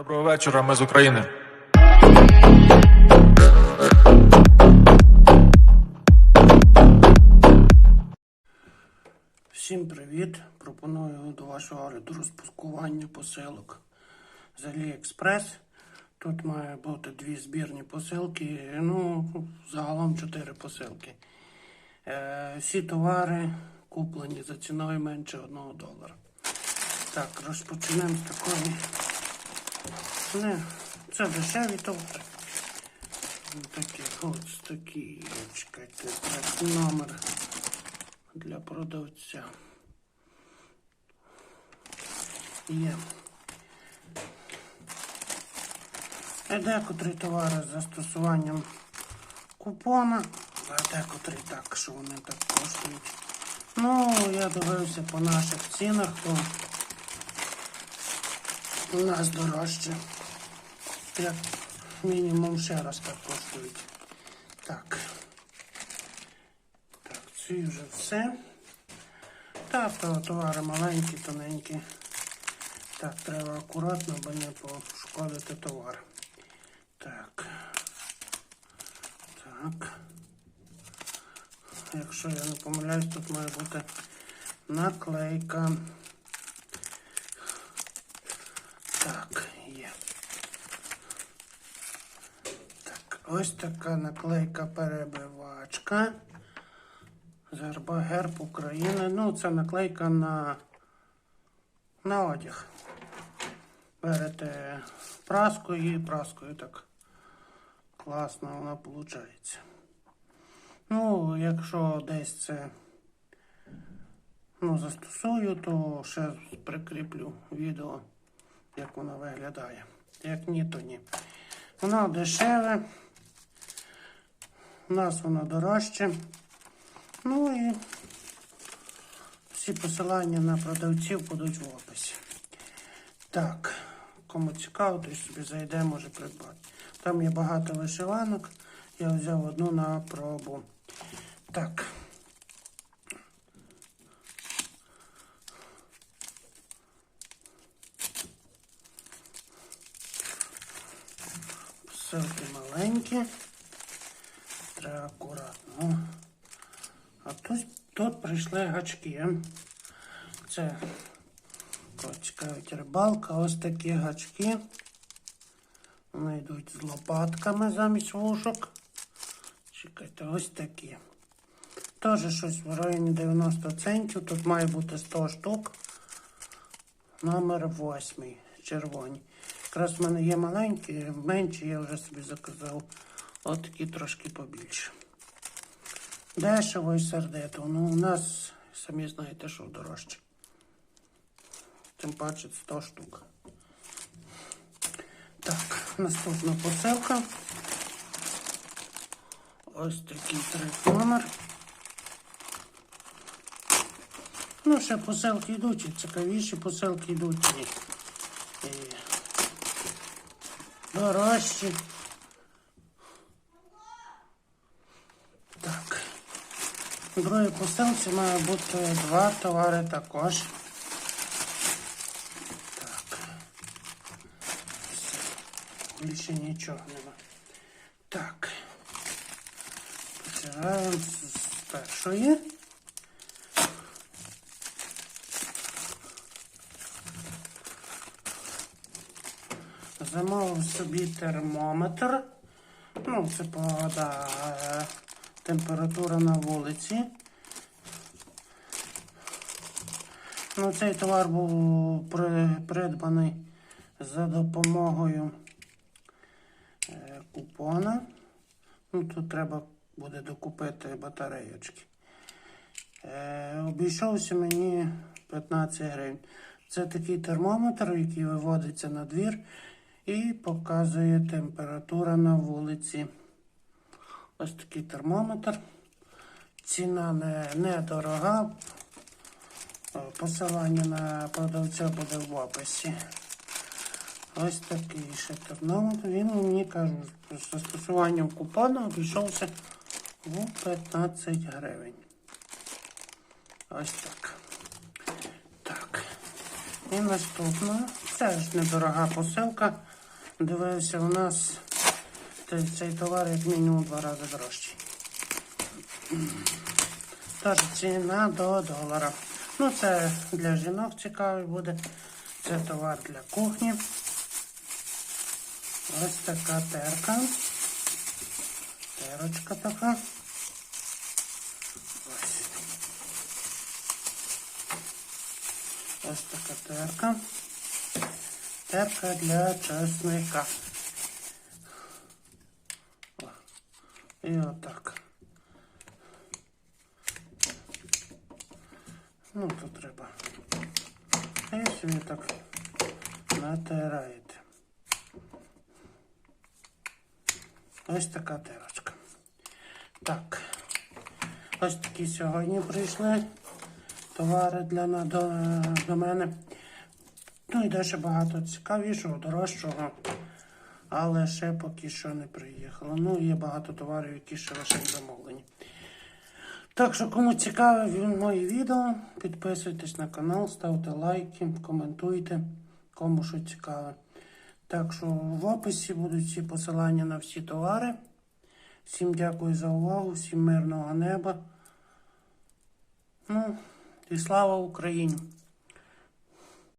Доброго вечора, ми з України. Всім привіт! Пропоную до вашого огляду розпакування посилок з AliExpress. Тут має бути дві збірні посилки, ну, загалом чотири посилки. Е, всі товари куплені за ціною менше 1 долара. Так, розпочнемо з такої. Не, це дешеві товари. Такі, ось такі, чекайте, так, номер для продавця. Є. І декотрі товари з застосуванням купона, а декотрі так, що вони так коштують. Ну, я дивився по наших цінах, то у нас дорожче. Як мінімум ще раз так коштують. Так. Так, ці вже все. То товари маленькі, тоненькі. Так, треба акуратно, бо не пошкодити товар. Так. Так. Якщо я не помиляюсь, тут має бути наклейка. Так, є. Так, ось така наклейка перебивачка. Зерба герб України. Ну, це наклейка на, на одяг. Берете праскою і праскою так класно вона виходить. Ну, якщо десь це ну, застосую, то ще прикріплю відео, як вона виглядає. Як ні, то ні. Вона дешеве. У нас вона дорожче. Ну і всі посилання на продавців будуть в описі. Так, кому цікаво, той собі зайде, може придбати. Там є багато вишиванок. Я взяв одну на пробу. Так. Посилки маленькі. Треба акуратно. А тут, тут прийшли гачки. Це цікавить рибалка. Ось такі гачки. Вони йдуть з лопатками замість вушок. Чекайте, ось такі. Теж щось в районі 90 центів. Тут має бути 100 штук. Номер 8. Червоні. Якраз в мене є маленькі, менші я вже собі заказав. От такі трошки побільше. Дешево і сердито. Ну, у нас, самі знаєте, що дорожче. Тим паче 100 штук. Так, наступна посилка. Ось такий трек номер. Ну, ще посилки йдуть, і цікавіші посилки йдуть. І дорожчі. Так. Другій посилці має бути два товари також. Так. Більше нічого нема. Так. Починаємо з першої. Замовив собі термометр. Ну, це погода, температура на вулиці. Ну, цей товар був при- придбаний за допомогою е, купона. Ну, тут треба буде докупити батареєчки. Е, обійшовся мені 15 гривень. Це такий термометр, який виводиться на двір і показує температура на вулиці. Ось такий термометр. Ціна не, недорога. Е, Посилання на продавця буде в описі. Ось такий ще термометр. Він мені кажу, з застосуванням купону обійшовся у 15 гривень. Ось так. Так. І наступна. Це ж недорога посилка. Дивився, у нас цей, товар як мінімум два рази дорожчий. Тож ціна до долара. Ну, це для жінок цікавий буде. Це товар для кухні. Ось така терка. Терочка така. Ось така терка. Терка для чесника. І отак. Ну, тут треба. І собі так натираєте. Ось така терочка. Так. Ось такі сьогодні прийшли товари для до, до мене. Ну і ще багато цікавішого, дорожчого. Але ще поки що не приїхало. Ну, є багато товарів, які ще лише замовлені. Так що, кому цікаве ві- мої відео, підписуйтесь на канал, ставте лайки, коментуйте, кому що цікаве. Так що в описі будуть всі посилання на всі товари. Всім дякую за увагу, всім мирного неба. Ну, і слава Україні!